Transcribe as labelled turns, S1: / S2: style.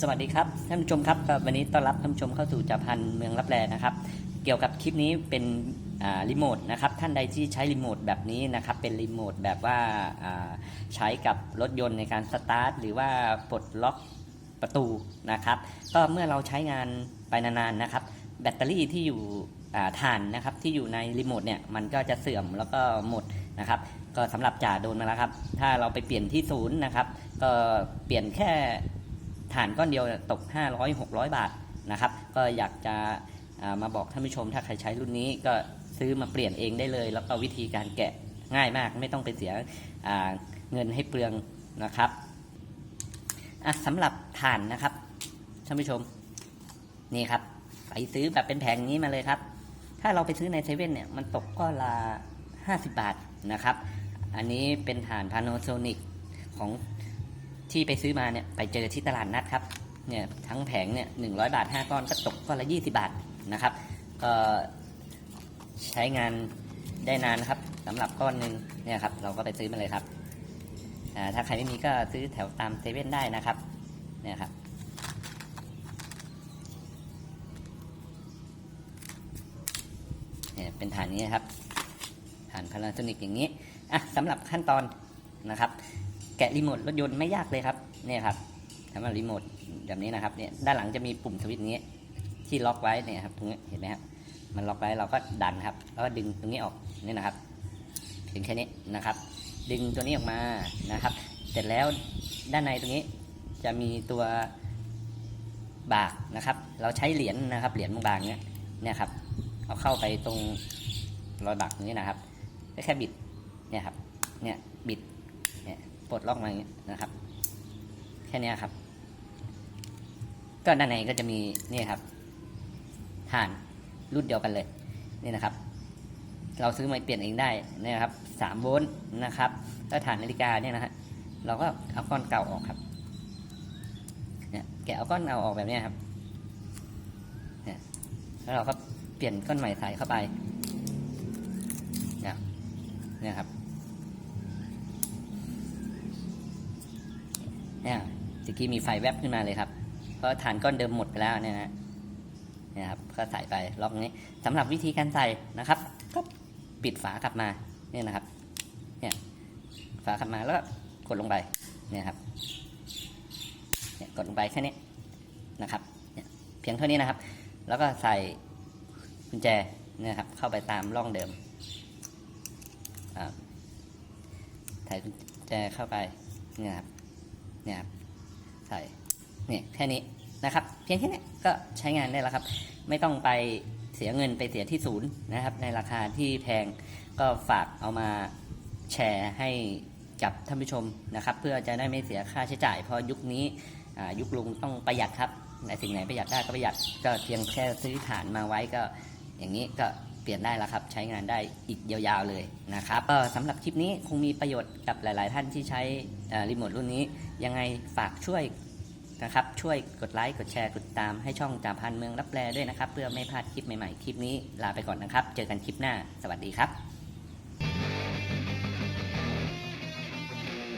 S1: สวัสดีครับท่านผู้ชมครับวันนี้ต้อนรับท่านผู้ชมเข้าสู่จับพันเมืองรับแลนะครับ เกี่ยวกับคลิปนี้เป็นรีโมทนะครับท่านใดที่ใช้รีโมทแบบนี้นะครับเป็นรีโมทแบบว่าใช้กับรถยนต์ในการสตาร์ทหรือว่าปลดล็อกประตูนะครับ ก็เมื่อเราใช้งานไปนานๆนะครับ แบตเตอรี่ที่อยู่อ่าถ่านนะครับที่อยู่ในรีโมทเนี่ยมันก็จะเสื่อมแล้วก็หมดนะครับ ก็สำหรับจ่าโดนมาแล้วครับ ถ้าเราไปเปลี่ยนที่ศูนย์นะครับ ก็เปลี่ยนแค่ ฐานก้อนเดียวตก 500 600 บาทนะครับ ก็อยากจะามาบอกท่านผู้ชมถ้าใครใช้รุ่นนี้ก็ซื้อมาเปลี่ยนเองได้เลย แล้วก็วิธีการแกะง่ายมาก ไม่ต้องไปเสียเงินให้เปลืองนะครับสำหรับฐานนะครับท่านผู้ชมนี่ครับไปซื้อแบบเป็นแผงนี้มาเลยครับ ถ้าเราไปซื้อในเซเว่นเนี่ยมันตกก้อนละ50 บาทนะครับ อันนี้เป็นฐาน Panasonic ของ ที่ไปซื้อมาเนี่ยไปเจอที่ตลาดนัดครับเนี่ยทั้งแผงเนี่ยหนึ่งร้อยบาท5ก้อนก็ตกก้อนละ20บาทนะครับก็ใช้งานได้นานนะครับสำหรับก้อนหนึ่งเนี่ยครับเราก็ไปซื้อมาเลยครับถ้าใครไม่มีก็ซื้อแถวตามเซเว่นได้นะครับเนี่ยครับเนี่ยเป็นฐานนี้ครับฐานพาราโซนิกอย่างนี้อะสำหรับขั้นตอนนะครับ แกะรีโมทรถยนต์ไม่ยากเลยครับเนี่ยครับสำหรับรีโมทแบบนี้นะครับเนี่ยด้านหลังจะมีปุ่มสวิตช์นี้ ที่ล็อกไว้เนี่ยครับตรงนี้เห็นไหมครับมันล็อกไว้เราก็ดันครับแล้วก็ดึงตรงนี้ออกนี่นะครับถึงแค่นี้นะครับ ดึงตัวนี้ออกมานะครับ เสร็จแล้วด้านในตรงนี้จะมีตัวบากนะครับ เราใช้เหรียญนะครับเหรียญบางๆเนี่ยเนี่ยครับเอาเข้าไปตรงรอยบากตรงนี้นะครับแค่บิดเนี่ยครับเนี่ยบิด ปลดล็อกมาอย่างเงี้ยนะครับ แค่นี้ครับ ก็ด้านในก็จะมีนี่ครับฐานรุ่นเดียวกันเลยนี่นะครับ เราซื้อมาเปลี่ยนเองได้นี่ครับสามโวลต์นะครับถ้าฐานนาฬิกาเนี่ยนะฮะเราก็เอาก้อนเก่าออกครับเนี่ยแกะเอาก้อนเก่าออกแบบนี้ครับเนี่ยแล้วเราก็เปลี่ยนก้อนใหม่ใส่เข้าไปเนี่ยเนี่ยครับ เนี่ยตะกี้มีไฟแวบขึ้นมาเลยครับ เพราะฐานก้อนเดิมหมดไปแล้วเนี่ยนะเนี่ยครับก็ใส่ไปล็อกนี้สำหรับวิธีการใส่นะครับก็ปิดฝากลับมาเนี่ยนะครับเนี่ยฝากลับมาแล้วก็กดลงไปเนี่ยครับเนี่ยกดลงไปแค่นี้นะครับเนี่ยเพียงเท่านี้นะครับ แล้วก็ใส่กุญแจเนี่ยครับเข้าไปตามร่องเดิมอ่าใส่กุญแจเข้าไปเนี่ยครับ เนี่ยครับใส่เนี่ยแค่นี้นะครับ เพียงแค่นี้ก็ใช้งานได้แล้วครับ ไม่ต้องไปเสียเงินไปเสียที่ศูนย์นะครับ ในราคาที่แพงก็ฝากเอามาแชร์ให้กับท่านผู้ชมนะครับ เพื่อจะได้ไม่เสียค่าใช้จ่ายเพราะยุคนี้ยุคลุงต้องประหยัดครับในสิ่งไหนประหยัดได้ก็ประหยัดก็เพียงแค่ซื้อฐานมาไว้ก็อย่างนี้ก็ เปลี่ยนได้แล้วครับ ใช้งานได้อีกยาวๆเลยนะครับก็สำหรับคลิปนี้คงมีประโยชน์กับหลาย ๆ ท่านที่ใช้รีโมทรุ่นนี้ ยังไงฝากช่วยนะครับช่วยกดไลค์กดแชร์กดติดตามให้ช่องจ่าพันเมืองรับแลด้วยนะครับ เพื่อไม่พลาดคลิปใหม่ๆ คลิปนี้ลาไปก่อนนะครับ เจอกันคลิปหน้าสวัสดีครับ